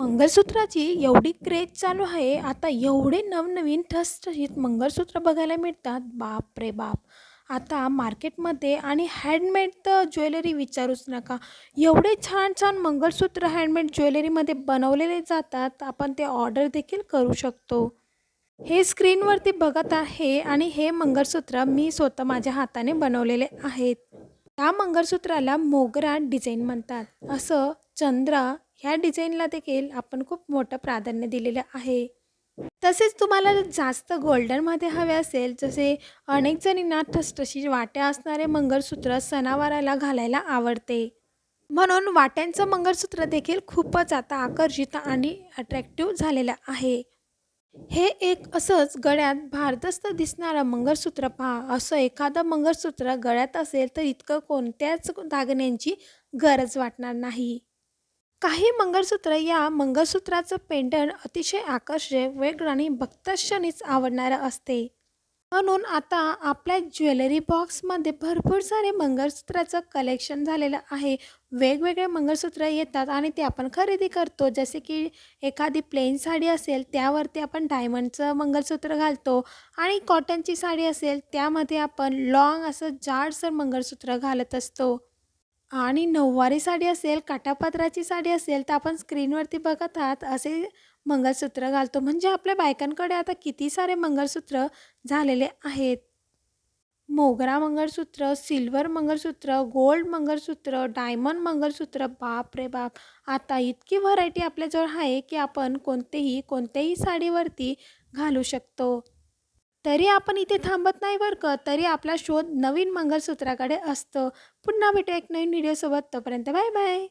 मंगळसूत्राची एवढी क्रेज चालू आहे आता एवढे नवनवीन ठसठशीत मंगळसूत्र बघायला मिळतात. बाप रे बाप. आता मार्केटमध्ये आणि हँडमेड तर ज्वेलरी विचारूच नका. एवढे छान छान मंगळसूत्र हँडमेड ज्वेलरीमध्ये बनवलेले जातात आपण ते ऑर्डर देखील करू शकतो. हे स्क्रीनवरती बघत आहे आणि हे मंगळसूत्र मी स्वतः माझ्या हाताने बनवलेले आहेत. या मंगळसूत्राला मोगरा डिझाईन म्हणतात. असं चंद्र ह्या डिझाईनला देखील आपण खूप मोठं प्राधान्य दिलेलं आहे. तसेच तुम्हाला जर जास्त गोल्डनमध्ये हवे असेल जसे अनेक जणींना ठसठशी वाट्या असणारे मंगळसूत्र सणावाराला घालायला आवडते. म्हणून वाट्यांचं मंगळसूत्र देखील खूपच आता आकर्षित आणि अट्रॅक्टिव्ह झालेलं आहे. हे एक असंच गळ्यात भारदस्त दिसणारं मंगळसूत्र पहा. असं एखादं मंगळसूत्र गळ्यात असेल तर इतकं कोणत्याच दागिन्यांची गरज वाटणार नाही. काही मंगळसूत्र या मंगळसूत्राचं पेंडण अतिशय आकर्षक वेगळं आणि बघताक्षणीच आवडणारं असते. म्हणून आता आपल्या ज्वेलरी बॉक्समध्ये भरपूर सारे मंगळसूत्राचं कलेक्शन झालेलं आहे. वेगवेगळे मंगळसूत्र येतात आणि ते आपण खरेदी करतो. जसे की एखादी प्लेन साडी असेल त्यावरती आपण डायमंडचं मंगळसूत्र घालतो आणि कॉटनची साडी असेल त्यामध्ये आपण लॉंग असं जाडसर मंगळसूत्र घालत असतो. आणि नऊवारी साडी असेल काठापदराची साडी असेल तर आपण स्क्रीनवरती बघत आहात असे मंगळसूत्र घालतो. म्हणजे आपल्या बायकांकडे आता किती सारे मंगळसूत्र झालेले आहेत? मोगरा मंगळसूत्र सिल्वर मंगळसूत्र गोल्ड मंगळसूत्र डायमंड मंगळसूत्र. बाप रे बाप! आता इतकी व्हरायटी आपल्याजवळ आहे की आपण कोणतेही कोणत्याही साडीवरती घालू शकतो. तरी आपण इथे थांबत नाही बरं का. तरी आपला शोध नवीन मंगळसूत्राकडे असतो. पुन्हा भेटू एक नवीन व्हिडिओसोबत तोपर्यंत बाय बाय.